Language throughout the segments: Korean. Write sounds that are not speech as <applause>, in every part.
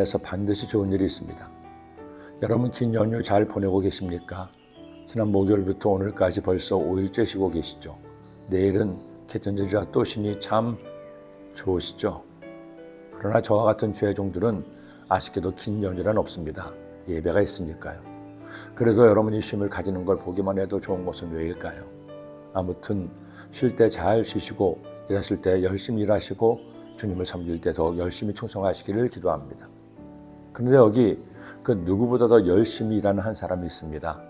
안에서 반드시 좋은 일이 있습니다. 여러분 긴 연휴 잘 보내고 계십니까? 지난 목요일부터 오늘까지 벌써 5일째 쉬고 계시죠? 내일은 개천절이라 또 쉬니 참 좋으시죠? 그러나 저와 같은 죄 종들은 아쉽게도 긴 연휴란 없습니다. 예배가 있으니까요. 그래도 여러분이 쉼을 가지는 걸 보기만 해도 좋은 것은 왜일까요? 아무튼 쉴 때 잘 쉬시고 일하실 때 열심히 일하시고 주님을 섬길 때 더 열심히 충성하시기를 기도합니다. 그런데 여기 그 누구보다 더 열심히 일하는 한 사람이 있습니다.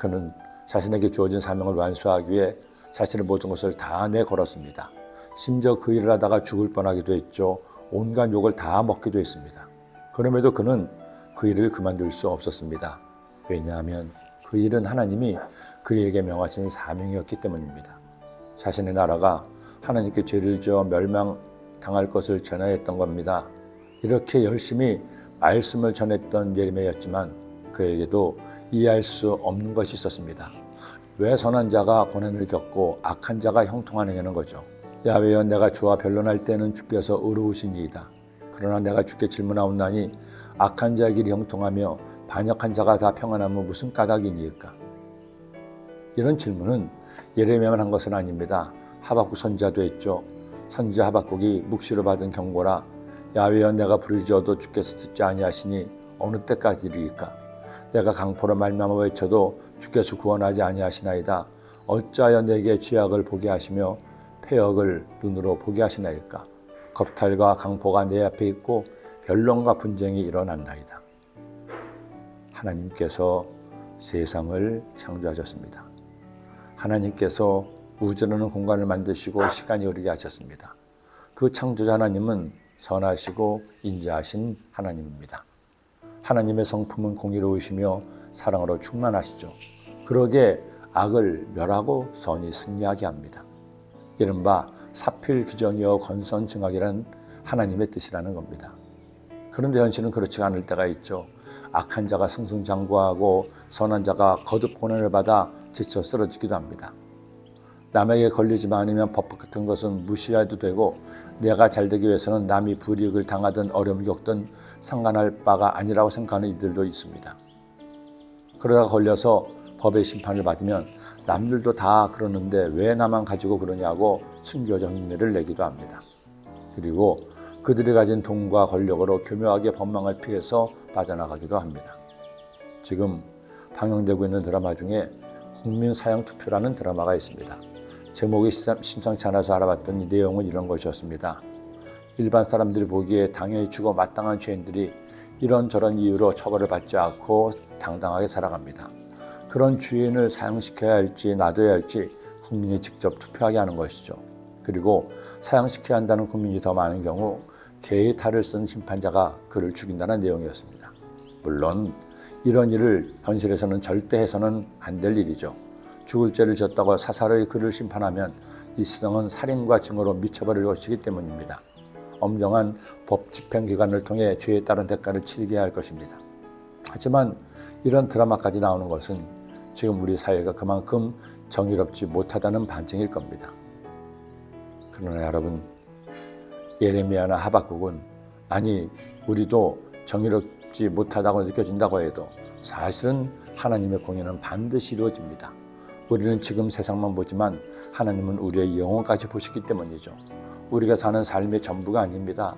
그는 자신에게 주어진 사명을 완수하기 위해 자신의 모든 것을 다 내걸었습니다. 심지어 그 일을 하다가 죽을 뻔하기도 했죠. 온갖 욕을 다 먹기도 했습니다. 그럼에도 그는 그 일을 그만둘 수 없었습니다. 왜냐하면 그 일은 하나님이 그에게 명하신 사명이었기 때문입니다. 자신의 나라가 하나님께 죄를 지어 멸망당할 것을 전하였던 겁니다. 이렇게 열심히 말씀을 전했던 예레미야였지만 그에게도 이해할 수 없는 것이 있었습니다. 왜 선한 자가 고난을 겪고 악한 자가 형통하느냐는 거죠. 야외여 내가 주와 변론할 때는 주께서 의로우시니이다. 그러나 내가 주께 질문하옵나니 악한 자의 길이 형통하며 반역한 자가 다 평안하면 무슨 까닭이니까? 이런 질문은 예레미야만 한 것은 아닙니다. 하박국 선지자도 했죠. 선지자 하박국이 묵시로 받은 경고라 야외여 내가 부르짖어도 주께서 듣지 아니하시니 어느 때까지리까 내가 강포로 말미암아 외쳐도 주께서 구원하지 아니하시나이다 어찌하여 내게 죄악을 보게 하시며 폐역을 눈으로 보게 하시나이까 겁탈과 강포가 내 앞에 있고 변론과 분쟁이 일어난나이다 하나님께서 세상을 창조하셨습니다 하나님께서 우주라는 공간을 만드시고 시간이 흐르게 하셨습니다. 그 창조자 하나님은 선하시고 인자하신 하나님입니다. 하나님의 성품은 공의로우시며 사랑으로 충만하시죠. 그러게 악을 멸하고 선이 승리하게 합니다. 이른바 사필 규정이여 건선 증악이라는 하나님의 뜻이라는 겁니다. 그런데 현실은 그렇지 않을 때가 있죠. 악한 자가 승승장구하고 선한 자가 거듭 고난을 받아 지쳐 쓰러지기도 합니다. 남에게 걸리지만 않으면 법 같은 것은 무시해도 되고 내가 잘 되기 위해서는 남이 불이익을 당하든 어려움을 겪든 상관할 바가 아니라고 생각하는 이들도 있습니다. 그러다가 걸려서 법의 심판을 받으면 남들도 다 그러는데 왜 나만 가지고 그러냐고 순교적 흉내를 내기도 합니다. 그리고 그들이 가진 돈과 권력으로 교묘하게 법망을 피해서 빠져나가기도 합니다. 지금 방영되고 있는 드라마 중에 국민 사형 투표라는 드라마가 있습니다. 제목이 심상치 않아서 알아봤더니 내용은 이런 것이었습니다. 일반 사람들이 보기에 당연히 죽어 마땅한 죄인들이 이런저런 이유로 처벌을 받지 않고 당당하게 살아갑니다. 그런 주인을 사형시켜야 할지 놔둬야 할지 국민이 직접 투표하게 하는 것이죠. 그리고 사형시켜야 한다는 국민이 더 많은 경우 개의 탈을 쓴 심판자가 그를 죽인다는 내용이었습니다. 물론 이런 일을 현실에서는 절대 해서는 안 될 일이죠. 죽을 죄를 졌다고 사사로이 그를 심판하면 이 세상은 살인과 증오로 미쳐버릴 것이기 때문입니다. 엄정한 법 집행 기관을 통해 죄에 따른 대가를 치르게 할 것입니다. 하지만 이런 드라마까지 나오는 것은 지금 우리 사회가 그만큼 정의롭지 못하다는 반증일 겁니다. 그러나 여러분 예레미야나 하박국은 아니 우리도 정의롭지 못하다고 느껴진다고 해도 사실은 하나님의 공연은 반드시 이루어집니다. 우리는 지금 세상만 보지만 하나님은 우리의 영혼까지 보시기 때문이죠. 우리가 사는 삶의 전부가 아닙니다.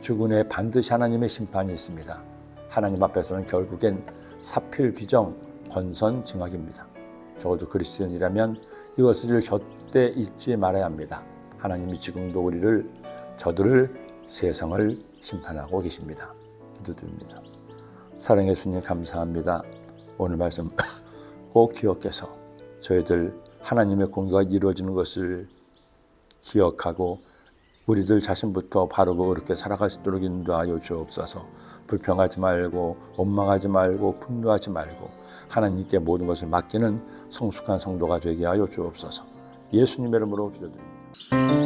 죽은 후에 반드시 하나님의 심판이 있습니다. 하나님 앞에서는 결국엔 사필 규정, 권선 증악입니다. 적어도 그리스도인이라면 이것을 절대 잊지 말아야 합니다. 하나님이 지금도 우리를 저들을 세상을 심판하고 계십니다. 기도드립니다. 사랑의 주님 감사합니다. 오늘 말씀 <coughs> 꼭 기억해서 저희들 하나님의 공교가 이루어지는 것을 기억하고 우리들 자신부터 바르고 그렇게 살아갈 수 있도록 인도하여 주옵소서. 불평하지 말고 원망하지 말고 분노하지 말고 하나님께 모든 것을 맡기는 성숙한 성도가 되게 하여 주옵소서. 예수님의 이름으로 기도드립니다.